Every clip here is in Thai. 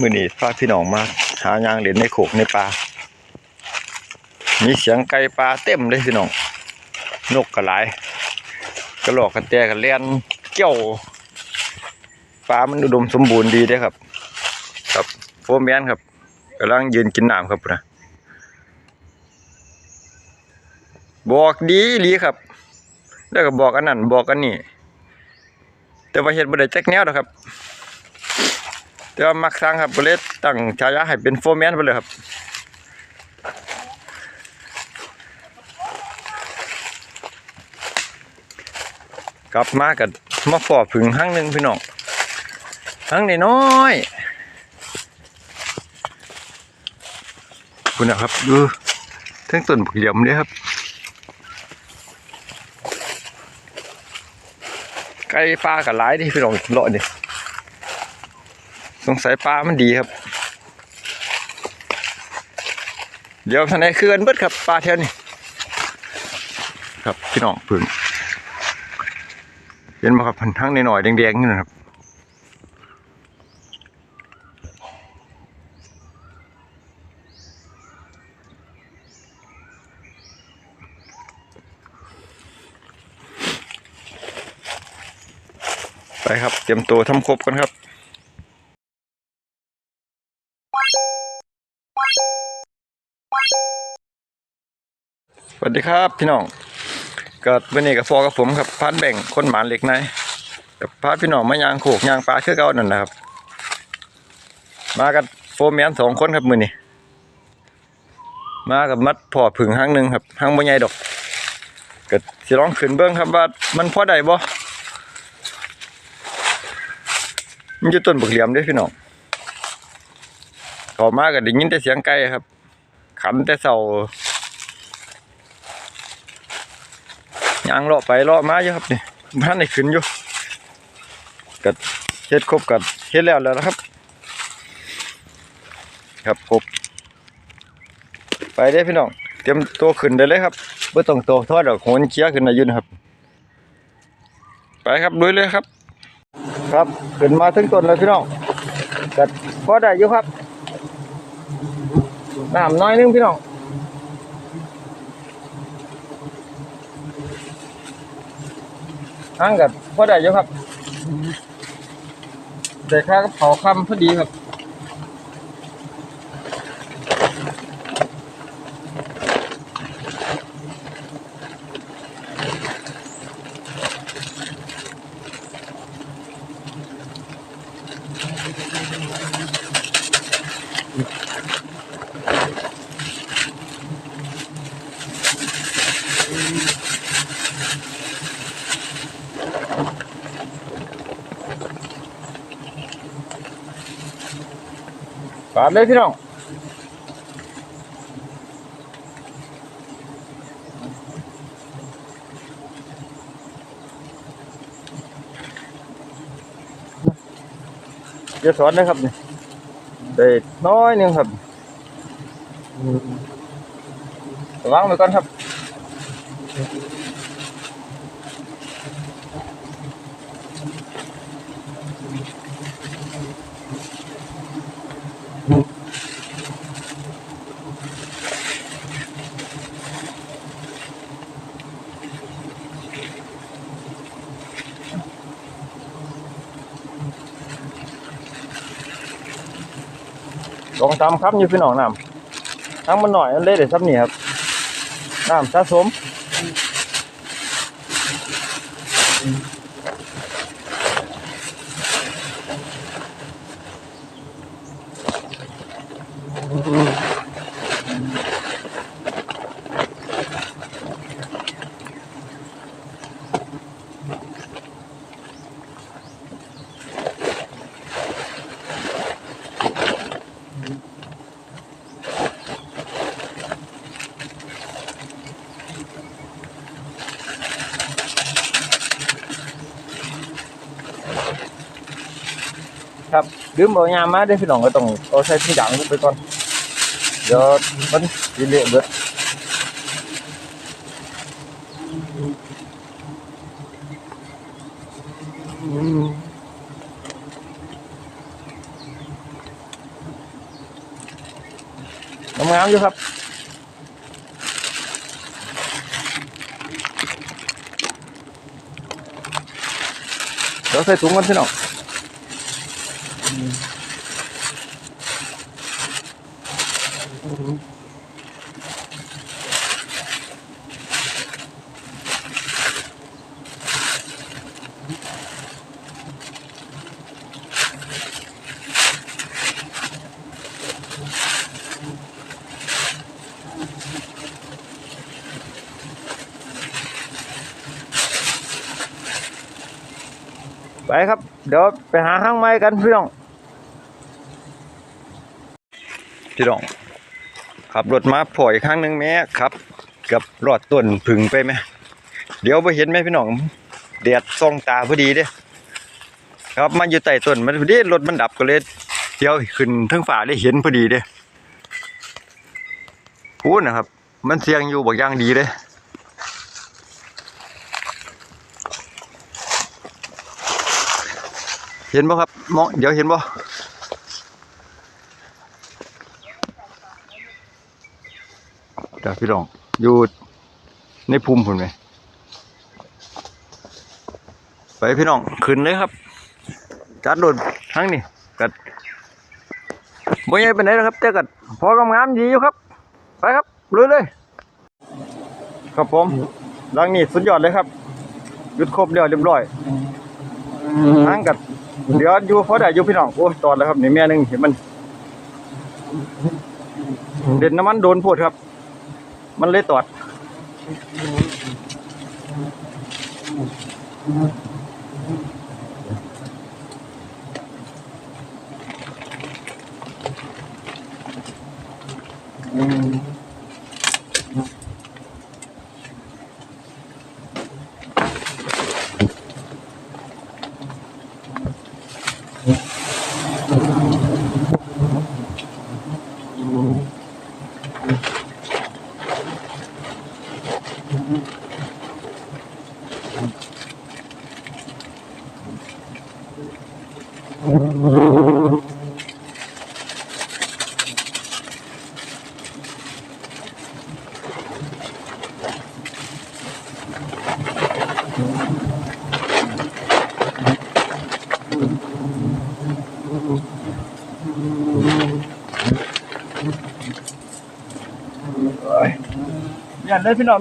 มือนี้พาพี่น้องมาหายางเล่นในโขกในป่ามีเสียงไก่ป่าเต็มเลยพี่น้อง นกก็หลายกระรอกกระแตกระเลียนเกี่ยวป่ามันอุดมสมบูรณ์ดีด้อครับ ครับโฟร์แมนครับกำลังยืนกินน้ำครับนะบอกดีอีหลีครับ แล้วก็บอกอันนั้นบอกอันนี้ แต่ว่าเฮ็ดบ่ได้จักแนวดอกครับ แต่ว่ามักสร้างครับก็เลยตั้งฉายาให้เป็นโฟร์แมนไปเลยครับกลับมากันมาฟอผึ่งห้งหนึ่งพี่น้องห้งน้อยๆคุณนะครับดูทั้งต้นบักเหลี่ยมเลยครับไก่ปลากับหลายดิพี่น้องเลาะดิ สงสัยปลามันดีครับ เดี๋ยวทางไหนคืนเบิดครับปลาเท่านี้ครับพี่น้องพึ่งเห็นไหมครับพันทั้งในหน่อยแดงๆนี่นะครับไปครับ เตรียมตัวทำครบกันครับ ส วัสดีครับพี่น้องก็วันนี้กับฟอกับผมครับพานแบ่งคนหมานเหล็กในกับพาพี่น้องมายางโขกยางปลาเคือเก่านั่นนะครับ มากับโฟร์แมนสองคนครับมือนี้มากับมัดพอผึ่งห้างหนึ่งครับห้างบ่ใหญ่ดอกก็สิลองขึ้นเบิ้งครับว่ามันพอได้บ่มันอยู่ต้นบักเหลี่ยมด้อพี่น้องเข้ามาก็ได้ยินแต่เสียงไก่ครับขันแต่เสา ยางเลาะไปเลาะมาอยู่ครับนี่บ้านได้ขึ้นอยู่ก็เฮ็ดครบก็เฮ็ดแล้วแล้วนะครับ ครับครบไปเด้พี่น้องเตรียมตัวขึ้นได้เลยครับบ่อต้องโตทอดดอกโหนเคี้ยขึ้นได้อยู่นะครับ ไปครับลุยเลยครับ ครับขึ้นมาถึงต้นแล้วพี่น้องก็พอได้อยู่ครับน้ำน้อยนึงพี่น้อง ห่างกับพอได้อยู่ครับแต่ค่ากับเผาคำพอดีครับ ปาดเลยพี่น้องจะสอนนะครับนี่ได้น้อยหนึงครับระวังไปก่อนครับ ลองตามครับอยู่พี่น้องน้ำทั้งมันหน่อยอันเละเดี๋ยวซับนี่ครับน้ำสะสม ครับลืมเอยามมาเด้พี่น้องก็ต้องเอาใส่ที่ดังไปก่อนเดี๋ยวมันสิเละเบิดงามอยู่ครับเดี๋ยวใส่ถุงกันพี่น้อง ไปครับ เดี๋ยวไปหาห้างไม้กันพี่น้องพี่น้อง ขับรถมาพออีกครั้งหนึ่งแม่ครับกับรอดต้นผึ่งไปไหมเดี๋ยวไปเห็นไหมพี่น้องแดดส่องตาพอดีเด้ครับมันอยู่ใต้ต้นมันพอดีรถมันดับก็เลยเที่ยวขึ้นทั้งฝ่าได้เห็นพอดีเด้พูดนะครับ มันเสียงอยู่บอกย่างดีเลยเห็นบ่ครับมองเดี๋ยวเห็นบ่ เดี๋ยวพี่น้องอยู่ในภูมิผมไหมไปพี่น้องขึ้นเลยครับจัดรถทั้งนี้กัดบ่ใหญ่เป็นไหนนะครับแต่กัดพอกำงามดีอยู่ครับ ไปครับลุยเลย ครับผมหลังนี้สุดยอดเลยครับหยุดครบเรียบเรียบร้อยทางกัดเดี๋ยวอยู่พอได้อยู่พี่น้องโอ้ยตอดแล้วครับนี่แม่หนึงเห็นมัน เด่นน้ำมันโดนโพดครับ มันเลยตอด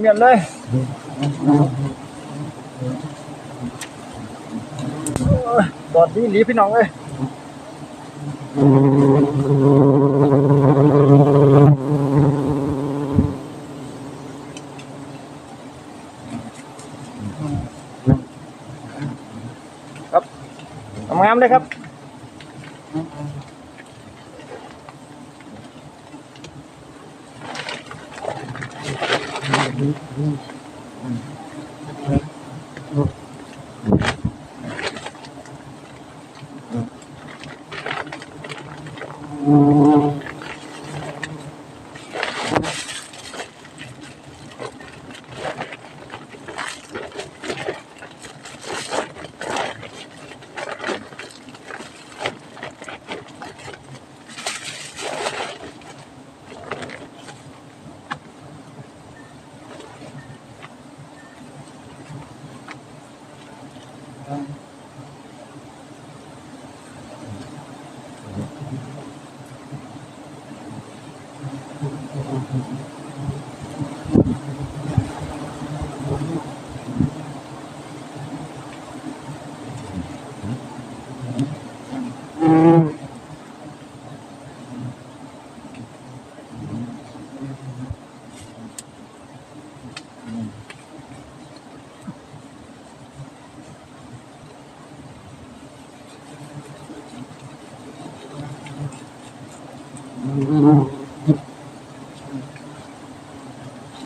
เมียนเลย พี่น้องเมียนเลยโอ้ยตอดดีหลีพี่น้องเอ้ยครับงามเลยครับ Uhum.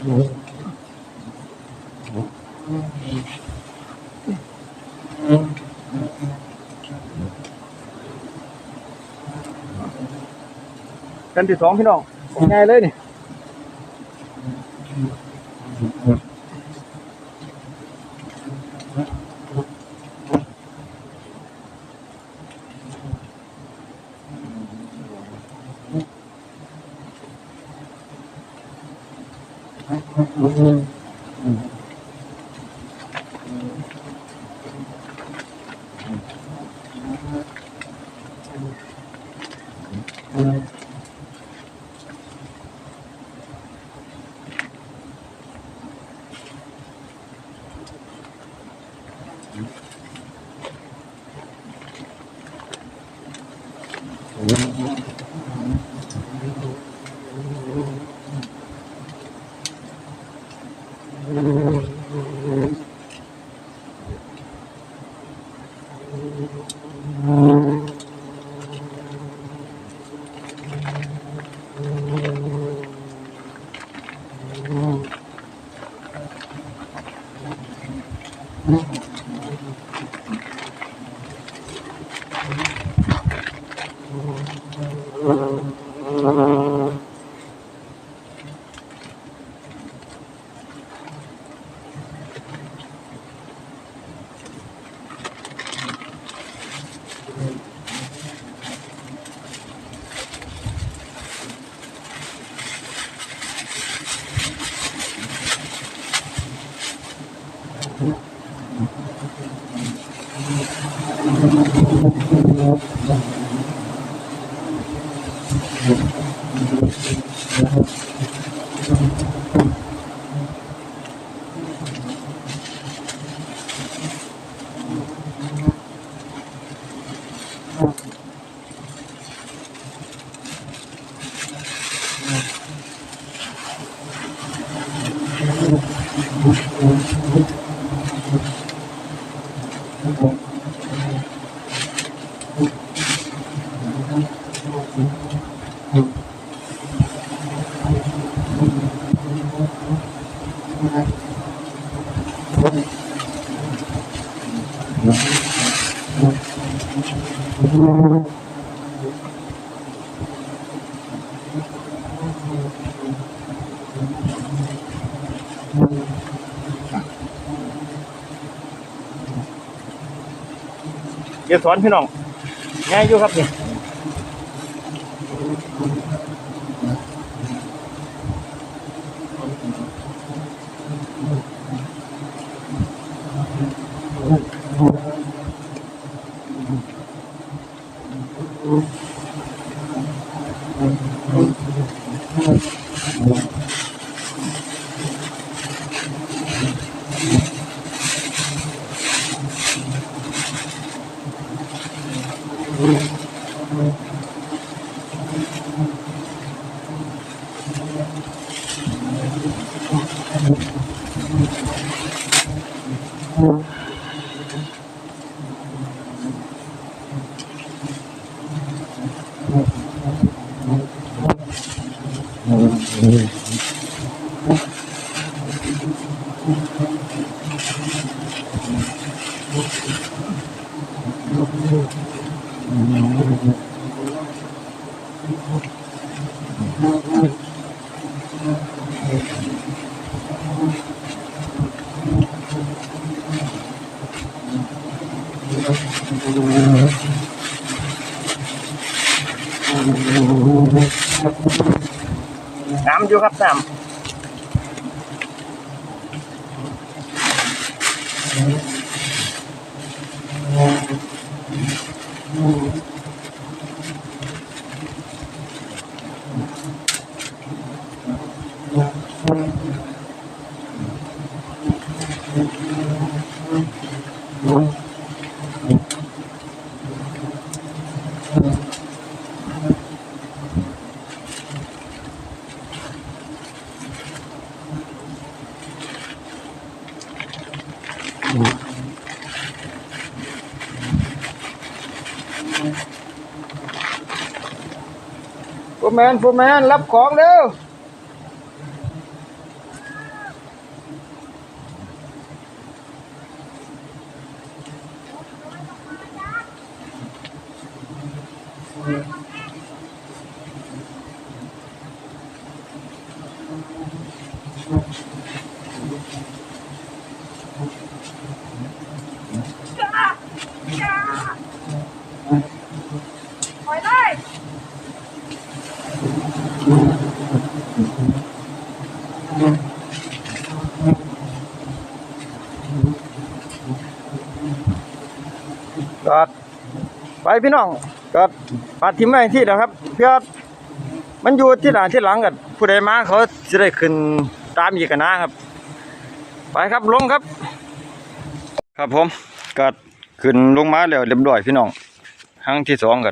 กันที่สองพี่น้องง่ายเลยนี่ mm Mm-hmm. เดี๋ยวสอนพี่น้องง่ายอยู่ครับนี่ น้ำ อยู่ครั บ น้ำฟูแมนฟูแมนรับของเร็ว พี่น้องก็ปาดทิมไว้ที่เดียวครับ เพื่อมันอยู่ที่หลังที่หลังกับผู้ใดมาเขาจะได้ขึ้นตามอีกกันนะครับ ไปครับลงครับ ครับผมก็ขึ้นลงมาแล้วเรียบร้อยพี่น้องครั้งที่สองก็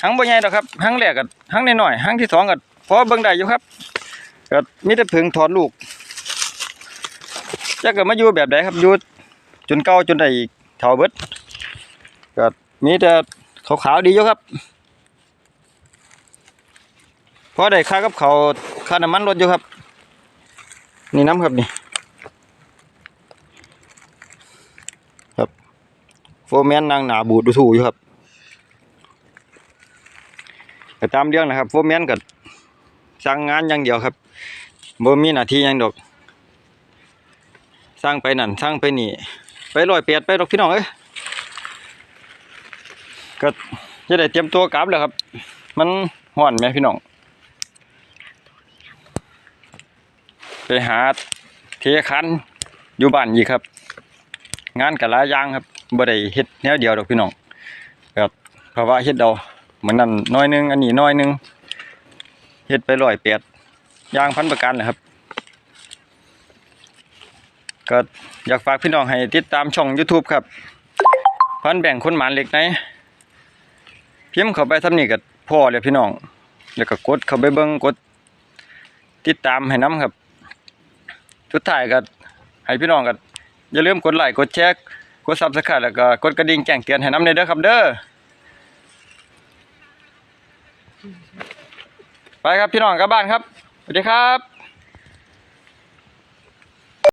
ครั้งบ่ใหญ่ดอกครับครั้งแรกก็ครั้งน้อยๆครั้งที่สองก็พอเบิ่งได้อยู่ครับก็มีแต่ผึ่งถอนลูกจักก็มาอยู่แบบใดครับอยู่จนเก่าจนได้เฒ่าเบิดก็มีแต่ ขาวๆดีอยู่ครับเพอได้ค่ากับเขาค่าน้ำมันรถอยู่ครับ นี่น้ำครับนี่ครับโฟแมนนางหนาบูดดูถูอยู่ครับก็ตามเรื่องนะครับโฟแมนก็สั่งงานอย่างเดียวครับบ่มีหน้าที่ยังดอกสร้างไปนั่นสร้างไปนี่ ไปร้อยเปียดไปดอกพี่น้องเอ้ย ก็จะได้เตรียมตัวกลับแล้วครับ มันห่อนไหมพี่น้อง ไปหาเทคันอยู่บ้านอีกครับ งานกับหลายอย่างครับบ่ได้เฮ็ดแนวเดียวดอกพี่น้องครับเพราะว่าเฮ็ดเอาเหมือนนั้นน้อยนึงอันนี้น้อยนึงเฮ็ดไปร้อยแปดย่างพันประกันนะครับ ก็อยากฝากพี่น้องให้ติดตามช่อง YouTube ครับ พันแบ่งคนหมานเหล็กใน พิมพ์เข้าไปทำนี่ก็พอแล้วพี่น้อง แล้วก็กดเข้าไปเบิ่งกด ติดตามให้น้ำครับสุดท้ายก็ให้พี่น้องก็อย่าลืมกดไลค์กดแชร์กด Subscribe แล้วก็กดกระดิ่งแจ้งเตือนให้น้ำในเด้อครับเด้อไปครับพี่น้องกลับบ้านครับสวัสดีครับ